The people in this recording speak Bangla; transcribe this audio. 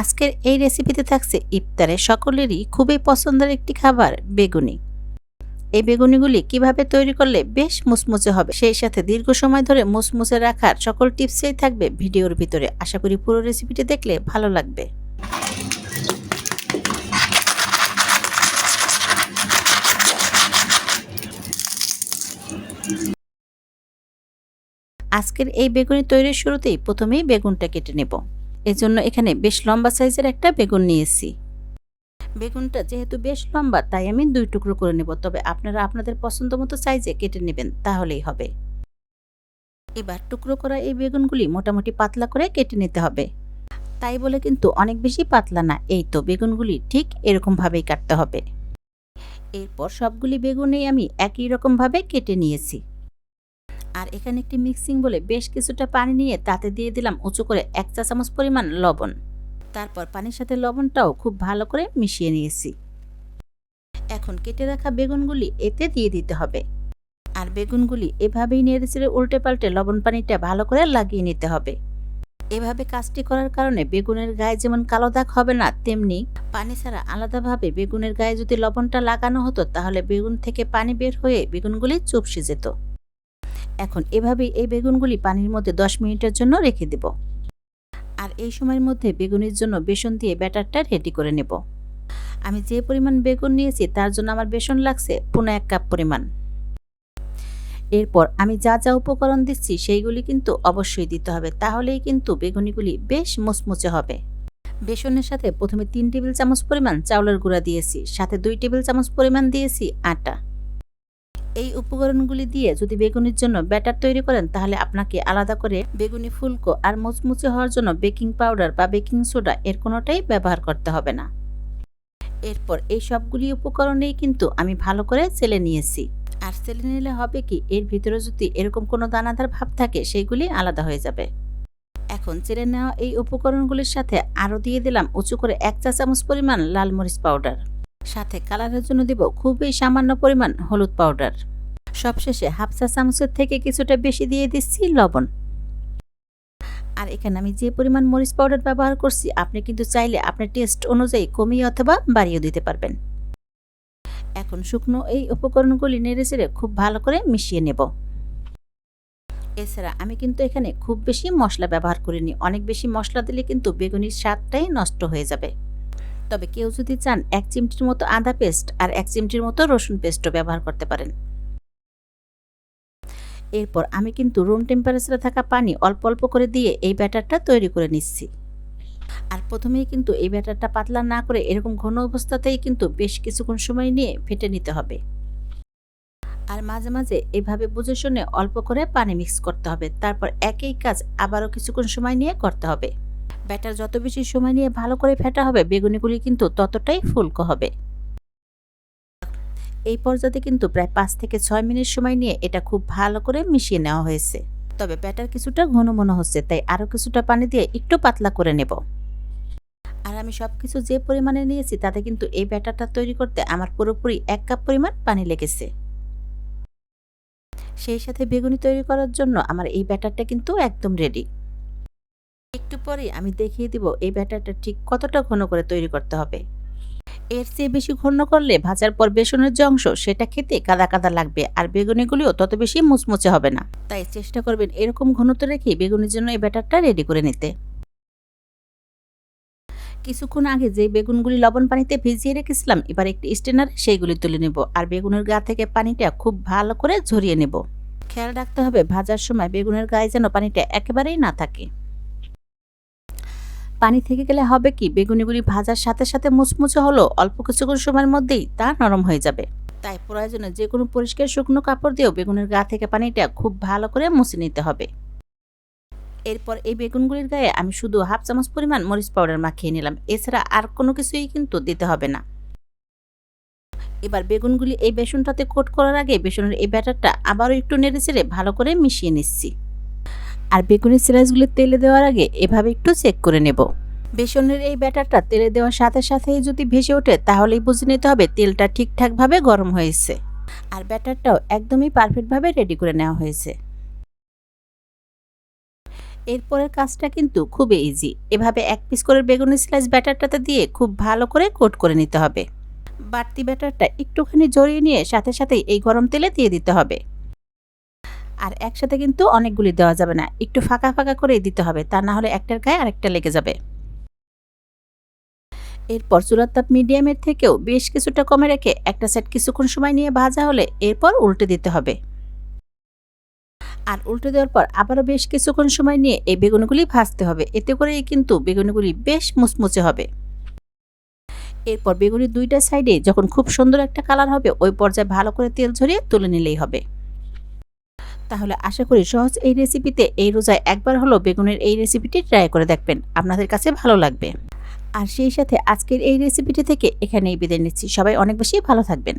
আজকের এই রেসিপিতে থাকছে ইফতারে সকলেরই খুবই পছন্দের একটি খাবার, বেগুনি। এই বেগুনিগুলি কীভাবে তৈরি করলে বেশ মুচমুচে হবে, সেই সাথে দীর্ঘ সময় ধরে মুচমুচে রাখার সকল টিপসই থাকবে ভিডিওর ভিতরে। আশা করি পুরো রেসিপিটি দেখলে ভালো লাগবে। আজকের এই বেগুনি তৈরির শুরুতেই প্রথমেই বেগুনটা কেটে নেব। এজন্য এখানে বেশ লম্বা সাইজের একটা বেগুন নিয়েছি। বেগুনটা যেহেতু বেশ লম্বা, তাই আমি দুই টুকরো করে নেব। তবে আপনারা আপনাদের পছন্দ মতো সাইজে কেটে নেবেন, তাহলেই হবে। এবার টুকরো করা এই বেগুনগুলি মোটামুটি পাতলা করে কেটে নিতে হবে। তাই বলে কিন্তু অনেক বেশি পাতলা না, এই তো বেগুনগুলি ঠিক এরকমভাবেই কাটতে হবে। এরপর সবগুলি বেগুনেই আমি একই রকমভাবে কেটে নিয়েছি। আর এখানে একটি মিক্সিং বলে বেশ কিছুটা পানি নিয়ে তাতে দিয়ে দিলাম উঁচু করে এক চা চামচ পরিমাণ লবণ। তারপর পানির সাথে লবণটাও খুব ভালো করে মিশিয়ে নিয়েছি। এখন কেটে রাখা বেগুনগুলি এতে দিয়ে দিতে হবে। আর বেগুনগুলি এভাবেই নেড়ে চেড়ে উল্টে পাল্টে লবণ পানিটা ভালো করে লাগিয়ে নিতে হবে। এভাবে কাজটি করার কারণে বেগুনের গায়ে যেমন কালো দাগ হবে না, তেমনি পানি ছাড়া আলাদাভাবে বেগুনের গায়ে যদি লবণটা লাগানো হতো তাহলে বেগুন থেকে পানি বের হয়ে বেগুনগুলি চুপসে যেত। এখন এভাবেই এই বেগুনগুলি পানির মধ্যে দশ মিনিটের জন্য রেখে দেব। আর এই সময়ের মধ্যে বেগুনের জন্য বেসন দিয়ে ব্যাটারটা রেডি করে নেব। আমি যে পরিমাণ বেগুন নিয়েছি তার জন্য আমার বেসন লাগছে পুনে এক কাপ পরিমাণ। এরপর আমি যা যা উপকরণ দিচ্ছি সেইগুলি কিন্তু অবশ্যই দিতে হবে, তাহলেই কিন্তু বেগুনিগুলি বেশ মুচমুচে হবে। বেসনের সাথে প্রথমে তিন টেবিল চামচ পরিমাণ চাউলের গুঁড়া দিয়েছি, সাথে দুই টেবিল চামচ পরিমাণ দিয়েছি আটা। এই উপকরণগুলি দিয়ে যদি বেগুনির জন্য ব্যাটার তৈরি করেন, তাহলে আপনাকে আলাদা করে বেগুনি ফুলকো আর মুচমুচে হওয়ার জন্য বেকিং পাউডার বা বেকিং সোডা এর কোনোটাই ব্যবহার করতে হবে না। এরপর এই সবগুলি উপকরণেই কিন্তু আমি ভালো করে চেলে নিয়েছি। আর চেলে নিলে হবে কি, এর ভিতরে যদি এরকম কোনো দানাদার ভাব থাকে, সেইগুলি আলাদা হয়ে যাবে। এখন চেলে নেওয়া এই উপকরণগুলির সাথে আরও দিয়ে দিলাম উঁচু করে এক চা চামচ পরিমাণ লাল মরিচ পাউডার। সাথে কালারের জন্য দিব খুবই সামান্য পরিমাণ হলুদ পাউডার। সবশেষে হাফ চা চামচের থেকে কিছুটা বেশি দিয়ে দিচ্ছি লবণ। আর এখানে আমি যে পরিমাণ মরিচ পাউডার ব্যবহার করছি, আপনি কিন্তু চাইলে আপনার টেস্ট অনুযায়ী কমিয়ে অথবা বাড়িয়ে দিতে পারবেন। এখন শুকনো এই উপকরণগুলি নেড়ে চেড়ে খুব ভালো করে মিশিয়ে নেব। এছাড়া আমি কিন্তু এখানে খুব বেশি মশলা ব্যবহার করিনি। অনেক বেশি মশলা দিলে কিন্তু বেগুনির স্বাদটাই নষ্ট হয়ে যাবে। তবে কেউ যদি চান এক চিমটির মতো আদা পেস্ট আর এক চিমটির মতো রসুন পেস্টও ব্যবহার করতে পারেন। এরপর আমি কিন্তু রুম টেম্পারেচারে থাকা পানি অল্প অল্প করে দিয়ে এই ব্যাটারটা তৈরি করে নিচ্ছি। আর প্রথমেই কিন্তু এই ব্যাটারটা পাতলা না করে এরকম ঘন অবস্থাতেই কিন্তু বেশ কিছুক্ষণ সময় নিয়ে ফেটে নিতে হবে। আর মাঝে মাঝে এভাবে বুঝে শুনে অল্প করে পানি মিক্স করতে হবে। তারপর একই কাজ আবারও কিছুক্ষণ সময় নিয়ে করতে হবে। ব্যাটার যত বেশি সময় নিয়ে ভালো করে ফেটা হবে, বেগুনিগুলি কিন্তু ততটাই ফুলকো হবে। এই পর্যায়ে কিন্তু প্রায় পাঁচ থেকে ছয় মিনিট সময় নিয়ে এটা খুব ভালো করে মিশিয়ে নেওয়া হয়েছে। তবে ব্যাটার কিছুটা ঘন মনে হচ্ছে, তাই আরও কিছুটা পানি দিয়ে একটু পাতলা করে নেব। আর আমি সব কিছু যে পরিমাণে নিয়েছি, তাতে কিন্তু এই ব্যাটারটা তৈরি করতে আমার পুরোপুরি এক কাপ পরিমাণ পানি লেগেছে। সেই সাথে বেগুনি তৈরি করার জন্য আমার এই ব্যাটারটা কিন্তু একদম রেডি একটু পরে আমি দেখিয়ে দিব এই ব্যাটারটা ঠিক কতটা ঘন করে তৈরি করতে হবে। এর চেয়ে বেশি ঘন করলে ভাজার পর বেসনের যে অংশ, সেটা খেতে কাদা কাদা লাগবে আর বেগুনিগুলিও তত বেশি মুচমুচে হবে না। তাই চেষ্টা করবেন এরকম ঘনত্ব রেখে বেগুনের জন্য এই ব্যাটারটা রেডি করে নিতে। কিছুক্ষণ আগে যে বেগুনগুলি লবণ পানিতে ভিজিয়ে রেখেছিলাম, এবার একটি স্টেনার সেইগুলি তুলে নেব আর বেগুনের গা থেকে পানিটা খুব ভালো করে ঝরিয়ে নেব। খেয়াল রাখতে হবে, ভাজার সময় বেগুনের গায়ে যেন পানিটা একেবারেই না থাকে। পানি থেকে গেলে হবে কি? বেগুনিগুলি ভাজার সাথে সাথে মুচমুচে হলো, অল্প কিছুক্ষণ সময়ের মধ্যেই তা নরম হয়ে যাবে। তাই প্রয়োজনে যে কোনো পরিষ্কার শুকনো কাপড় দিয়েও বেগুনের গা থেকে পানিটা খুব ভালো করে মুছে নিতে হবে। এরপর এই বেগুনগুলির গায়ে আমি শুধু হাফ চামচ পরিমাণ মরিচ পাউডার মাখিয়ে নিলাম। এছাড়া আর কোনো কিছুই কিন্তু দিতে হবে না। এবার বেগুনগুলি এই বেসনটাতে কোট করার আগে বেসনের এই ব্যাটারটা আবারও একটু নেড়ে চেড়ে ভালো করে মিশিয়ে নিচ্ছি। আর বেগুনের স্লাইসগুলি তেলে দেওয়ার আগে এভাবে একটু চেক করে নেব। বেসনের এই ব্যাটারটা তেলে দেওয়ার সাথে সাথেই যদি ভেসে ওঠে, তাহলেই বুঝে নিতে হবে তেলটা ঠিকঠাকভাবে গরম হয়েছে। আর ব্যাটারটাও একদমই পারফেক্টভাবে রেডি করে নেওয়া হয়েছে। এরপরের কাজটা কিন্তু খুবই ইজি এভাবে এক পিস করে বেগুনের স্লাইস ব্যাটারটাতে দিয়ে খুব ভালো করে কোট করে নিতে হবে। বাড়তি ব্যাটারটা একটুখানি জড়িয়ে নিয়ে সাথে সাথেই এই গরম তেলে দিয়ে দিতে হবে। আর একসাথে কিন্তু অনেকগুলি দেওয়া যাবে না। একটু ফাঁকা ফাঁকা করেই দিতে হবে, তা না হলে একটার গায়ে আরেকটা লেগে যাবে। এরপর চুলার তাপ মিডিয়ামের থেকেও বেশ কিছুটা কমে রেখে একটা সাইড কিছুক্ষণ সময় নিয়ে ভাজা হলে এরপর উল্টে দিতে হবে। আর উল্টে দেওয়ার পর আবারও বেশ কিছুক্ষণ সময় নিয়ে এই বেগুনগুলি ভাজতে হবে। এতে করেই কিন্তু বেগুনগুলি বেশ মুচমুচে হবে। এরপর বেগুনের দুইটা সাইডে যখন খুব সুন্দর একটা কালার হবে, ওই পর্যায়ে ভালো করে তেল ঝরিয়ে তুলে নিলেই হবে। তাহলে আশা করি সহজ এই রেসিপিতে এই রোজায় একবার হলো বেগুনের এই রেসিপিটি ট্রাই করে দেখবেন। আপনাদের কাছে ভালো লাগবে। আর সেই সাথে আজকের এই রেসিপিটি থেকে এখানেই বিদায় নিচ্ছি। সবাই অনেক বেশি ভালো থাকবেন।